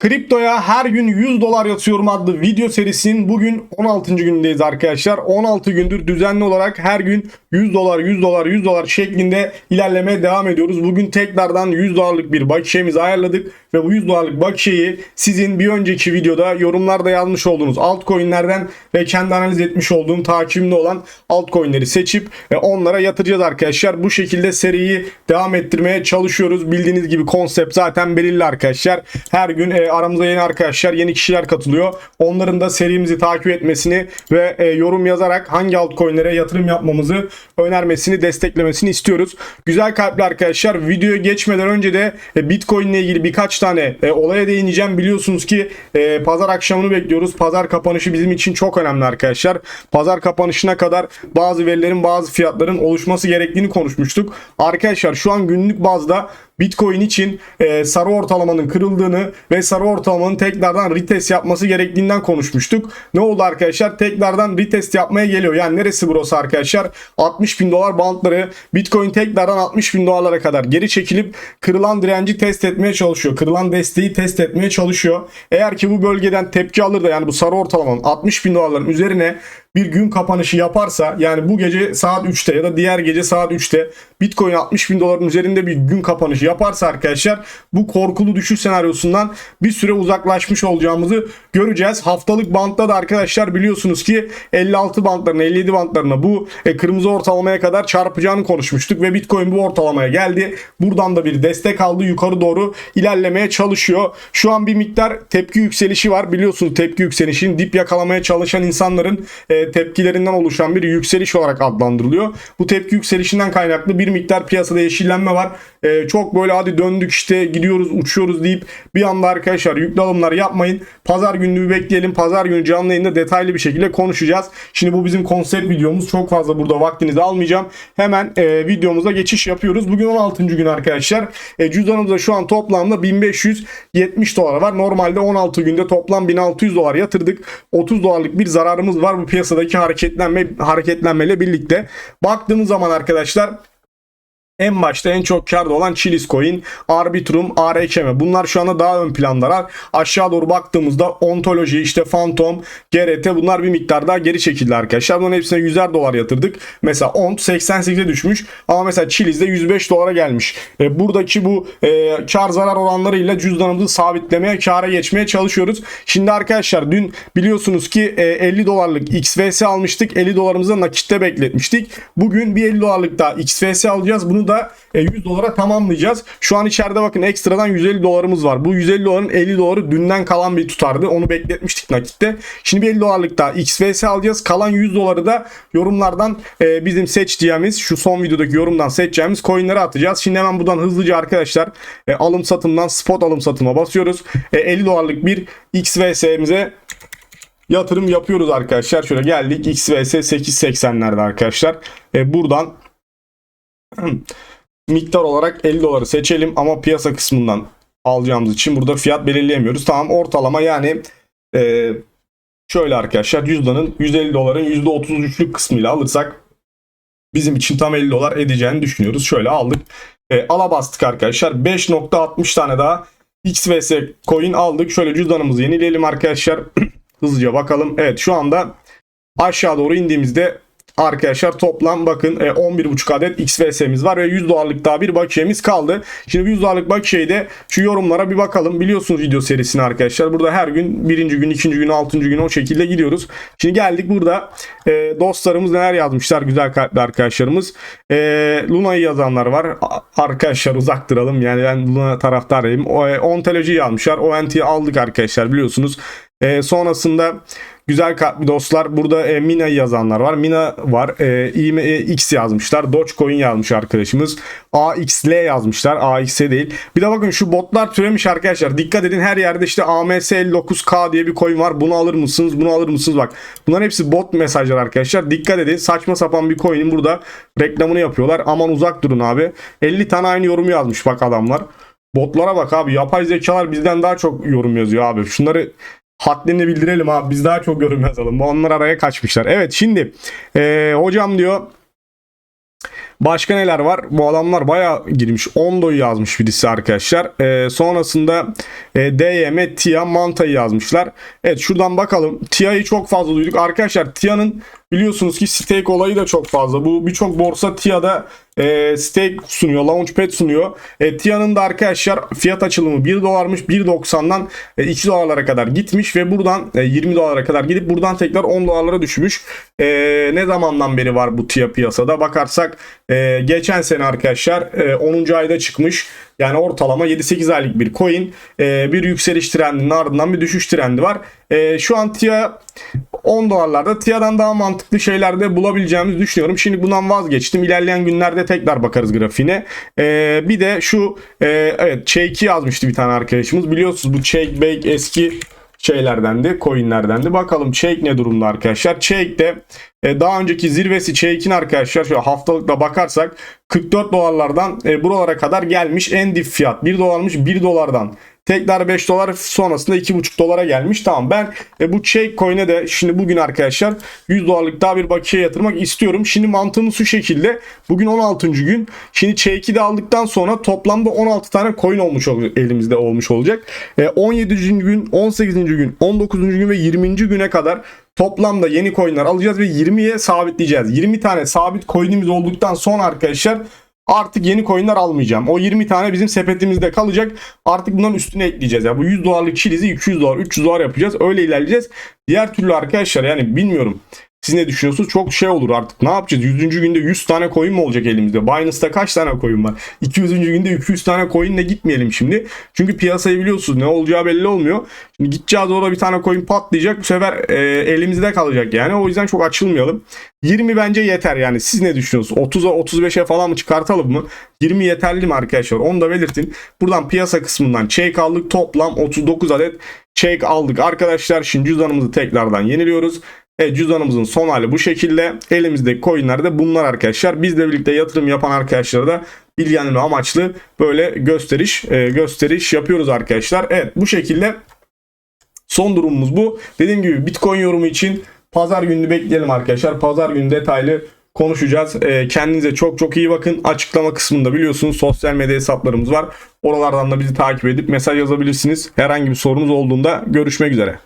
Kriptoya her gün 100 dolar yatıyorum adlı video serisinin bugün 16. günündeyiz arkadaşlar. 16 gündür düzenli olarak her gün 100 dolar 100 dolar 100 dolar şeklinde ilerlemeye devam ediyoruz. Bugün tekrardan 100 dolarlık bir bakişemizi ayarladık ve bu 100 dolarlık bakişeyi sizin bir önceki videoda yorumlarda yazmış olduğunuz altcoin'lerden ve kendi analiz etmiş olduğum takibimde olan altcoin'leri seçip e, onlara yatıracağız arkadaşlar. Bu şekilde seriyi devam ettirmeye çalışıyoruz. Bildiğiniz gibi konsept zaten belirli arkadaşlar. Her gün e, aramıza yeni arkadaşlar, yeni kişiler katılıyor. Onların da serimizi takip etmesini ve e, yorum yazarak hangi altcoin'lere yatırım yapmamızı önermesini, desteklemesini istiyoruz. Güzel kalpli arkadaşlar. Videoya geçmeden önce de e, Bitcoin ile ilgili birkaç tane e, olaya değineceğim. Biliyorsunuz ki e, pazar akşamını bekliyoruz. Pazar kapanışı bizim için çok önemli arkadaşlar. Pazar kapanışına kadar bazı verilerin, bazı fiyatların oluşması gerektiğini konuşmuştuk. Arkadaşlar şu an günlük bazda Bitcoin için e, sarı ortalamanın kırıldığını ve sarı ortalamanın tekrardan retest yapması gerektiğinden konuşmuştuk. Ne oldu arkadaşlar? Tekrardan retest yapmaya geliyor. Yani neresi burası arkadaşlar? 60 bin dolar bantları Bitcoin tekrardan 60 bin dolarlara kadar geri çekilip kırılan direnci test etmeye çalışıyor. Kırılan desteği test etmeye çalışıyor. Eğer ki bu bölgeden tepki alır da yani bu sarı ortalamanın 60 bin dolarların üzerine bir gün kapanışı yaparsa yani bu gece saat 3'te ya da diğer gece saat 3'te Bitcoin 60 bin doların üzerinde bir gün kapanışı yaparsa arkadaşlar bu korkulu düşüş senaryosundan bir süre uzaklaşmış olacağımızı göreceğiz. Haftalık bantta da arkadaşlar biliyorsunuz ki 56 bantlarına 57 bantlarına bu e, kırmızı ortalamaya kadar çarpacağını konuşmuştuk ve Bitcoin bu ortalamaya geldi. Buradan da bir destek aldı yukarı doğru ilerlemeye çalışıyor. Şu an bir miktar tepki yükselişi var. Biliyorsunuz tepki yükselişinin dip yakalamaya çalışan insanların e, tepkilerinden oluşan bir yükseliş olarak adlandırılıyor. Bu tepki yükselişinden kaynaklı bir miktar piyasada yeşillenme var. E, çok böyle hadi döndük işte gidiyoruz uçuyoruz deyip bir anda arkadaşlar yüklü alımlar yapmayın. Pazar gününü bekleyelim. Pazar günü canlı yayında detaylı bir şekilde konuşacağız. Şimdi bu bizim konsept videomuz. Çok fazla burada vaktinizi almayacağım. Hemen e, videomuza geçiş yapıyoruz. Bugün 16. gün arkadaşlar. E, cüzdanımızda şu an toplamda 1570 dolar var. Normalde 16 günde toplam 1600 dolar yatırdık. 30 dolarlık bir zararımız var bu piyasadaki hareketlenme hareketlenmeyle birlikte. Baktığımız zaman arkadaşlar en başta en çok karda olan Chilis Coin, Arbitrum, ARKM. Bunlar şu anda daha ön plandalar. Aşağı doğru baktığımızda Ontoloji, işte Phantom, GRT bunlar bir miktar daha geri çekildi arkadaşlar. Bunların hepsine 100'er dolar yatırdık. Mesela Ont 88'e düşmüş ama mesela Chilis'de 105 dolara gelmiş. E, buradaki bu e, kar zarar oranlarıyla cüzdanımızı sabitlemeye, kara geçmeye çalışıyoruz. Şimdi arkadaşlar dün biliyorsunuz ki e, 50 dolarlık XVS almıştık. 50 dolarımızı nakitte bekletmiştik. Bugün bir 50 dolarlık daha XVS alacağız. Bunu da e, 100 dolara tamamlayacağız. Şu an içeride bakın ekstradan 150 dolarımız var. Bu 150 doların 50 doları dünden kalan bir tutardı. Onu bekletmiştik nakitte. Şimdi bir 50 dolarlık daha XVS alacağız. Kalan 100 doları da yorumlardan e, bizim seçeceğimiz şu son videodaki yorumdan seçeceğimiz coinlere atacağız. Şimdi hemen buradan hızlıca arkadaşlar e, alım satımdan spot alım satıma basıyoruz. E, 50 dolarlık bir XVS'mize yatırım yapıyoruz arkadaşlar. Şöyle geldik XVS 8.80'lerde arkadaşlar. E, buradan miktar olarak 50 doları seçelim ama piyasa kısmından alacağımız için burada fiyat belirleyemiyoruz. Tamam ortalama yani e, şöyle arkadaşlar cüzdanın 150 doların %33'lük kısmıyla alırsak bizim için tam 50 dolar edeceğini düşünüyoruz. Şöyle aldık. E, ala bastık arkadaşlar. 5.60 tane daha XVS coin aldık. Şöyle cüzdanımızı yenileyelim arkadaşlar. Hızlıca bakalım. Evet şu anda aşağı doğru indiğimizde Arkadaşlar toplam bakın e, 11.5 adet XVS'miz var ve 100 dolarlık daha bir bakiyemiz kaldı. Şimdi 100 dolarlık bakiyeyi de şu yorumlara bir bakalım. Biliyorsunuz video serisini arkadaşlar. Burada her gün birinci gün, ikinci gün, altıncı gün o şekilde gidiyoruz. Şimdi geldik burada e, dostlarımız neler yazmışlar güzel kalpli arkadaşlarımız. E, Luna'yı yazanlar var. Arkadaşlar uzak duralım. Yani ben Luna taraftarıyım. E, Ontoloji yazmışlar. ONT'yi aldık arkadaşlar biliyorsunuz. E, sonrasında güzel kalpli dostlar burada e, Mina'yı yazanlar var. Mina var. E, IMX yazmışlar. Dogecoin yazmış arkadaşımız. AXL yazmışlar. AXL değil. Bir de bakın şu botlar türemiş arkadaşlar. Dikkat edin her yerde işte AMS 59K diye bir coin var. Bunu alır mısınız? Bunu alır mısınız? Bak bunların hepsi bot mesajlar arkadaşlar. Dikkat edin. Saçma sapan bir coin'in burada reklamını yapıyorlar. Aman uzak durun abi. 50 tane aynı yorum yazmış bak adamlar. Botlara bak abi. Yapay zekalar bizden daha çok yorum yazıyor abi. Şunları haddini bildirelim abi. Biz daha çok yorum yazalım. Onlar araya kaçmışlar. Evet şimdi e, hocam diyor Başka neler var? Bu adamlar bayağı girmiş. Ondo'yu yazmış birisi arkadaşlar. Ee, sonrasında e, DYM, TIA, Manta'yı yazmışlar. Evet şuradan bakalım. TIA'yı çok fazla duyduk. Arkadaşlar TIA'nın biliyorsunuz ki stake olayı da çok fazla. Bu birçok borsa TIA'da e, stake sunuyor. Launchpad sunuyor. E, TIA'nın da arkadaşlar fiyat açılımı 1 dolarmış. 1.90'dan e, 2 dolarlara kadar gitmiş ve buradan e, 20 dolara kadar gidip buradan tekrar 10 dolarlara düşmüş. E, ne zamandan beri var bu TIA piyasada? Bakarsak e, geçen sene arkadaşlar e, 10. ayda çıkmış. Yani ortalama 7-8 aylık bir coin. E, bir yükseliş trendinin ardından bir düşüş trendi var. E, şu an TIA 10 dolarlarda TIA'dan daha mantıklı şeyler de bulabileceğimizi düşünüyorum. Şimdi bundan vazgeçtim. İlerleyen günlerde tekrar bakarız grafiğine. E, bir de şu e, evet Shake yazmıştı bir tane arkadaşımız. Biliyorsunuz bu Shake Bake eski şeylerdendi, coinlerdendi. Bakalım Shake ne durumda arkadaşlar? Shake de e, daha önceki zirvesi Shake'in arkadaşlar şöyle haftalıkla bakarsak 44 dolarlardan e, buralara kadar gelmiş en dip fiyat 1 dolarmış 1 dolardan tekrar 5 dolar sonrasında 2,5 dolara gelmiş. Tamam ben e, bu Shake coin'e de şimdi bugün arkadaşlar 100 dolarlık daha bir bakiye yatırmak istiyorum. Şimdi mantığımız şu şekilde. Bugün 16. gün. Şimdi Shake'i de aldıktan sonra toplamda 16 tane coin olmuş ol- elimizde olmuş olacak. E, 17. gün, 18. gün, 19. gün ve 20. güne kadar Toplamda yeni coinler alacağız ve 20'ye sabitleyeceğiz. 20 tane sabit coin'imiz olduktan sonra arkadaşlar artık yeni coin'ler almayacağım. O 20 tane bizim sepetimizde kalacak. Artık bunların üstüne ekleyeceğiz. Ya bu 100 dolarlık çilizi 200 dolar, 300 dolar yapacağız. Öyle ilerleyeceğiz. Diğer türlü arkadaşlar yani bilmiyorum. Siz ne düşünüyorsunuz? Çok şey olur artık. Ne yapacağız? 100. günde 100 tane coin mi olacak elimizde? Binance'da kaç tane coin var? 200. günde 200 tane coinle gitmeyelim şimdi. Çünkü piyasayı biliyorsunuz. Ne olacağı belli olmuyor. Şimdi gideceğiz orada bir tane coin patlayacak. Bu sefer e, elimizde kalacak yani. O yüzden çok açılmayalım. 20 bence yeter yani. Siz ne düşünüyorsunuz? 30'a 35'e falan mı çıkartalım mı? 20 yeterli mi arkadaşlar? Onu da belirtin. Buradan piyasa kısmından check aldık. Toplam 39 adet check aldık. Arkadaşlar şimdi cüzdanımızı tekrardan yeniliyoruz. Evet cüzdanımızın son hali bu şekilde. Elimizdeki coinler de bunlar arkadaşlar. Bizle birlikte yatırım yapan arkadaşlara da bilgilendirme amaçlı böyle gösteriş e, gösteriş yapıyoruz arkadaşlar. Evet bu şekilde son durumumuz bu. Dediğim gibi Bitcoin yorumu için pazar gününü bekleyelim arkadaşlar. Pazar günü detaylı konuşacağız. E, kendinize çok çok iyi bakın. Açıklama kısmında biliyorsunuz sosyal medya hesaplarımız var. Oralardan da bizi takip edip mesaj yazabilirsiniz. Herhangi bir sorunuz olduğunda görüşmek üzere.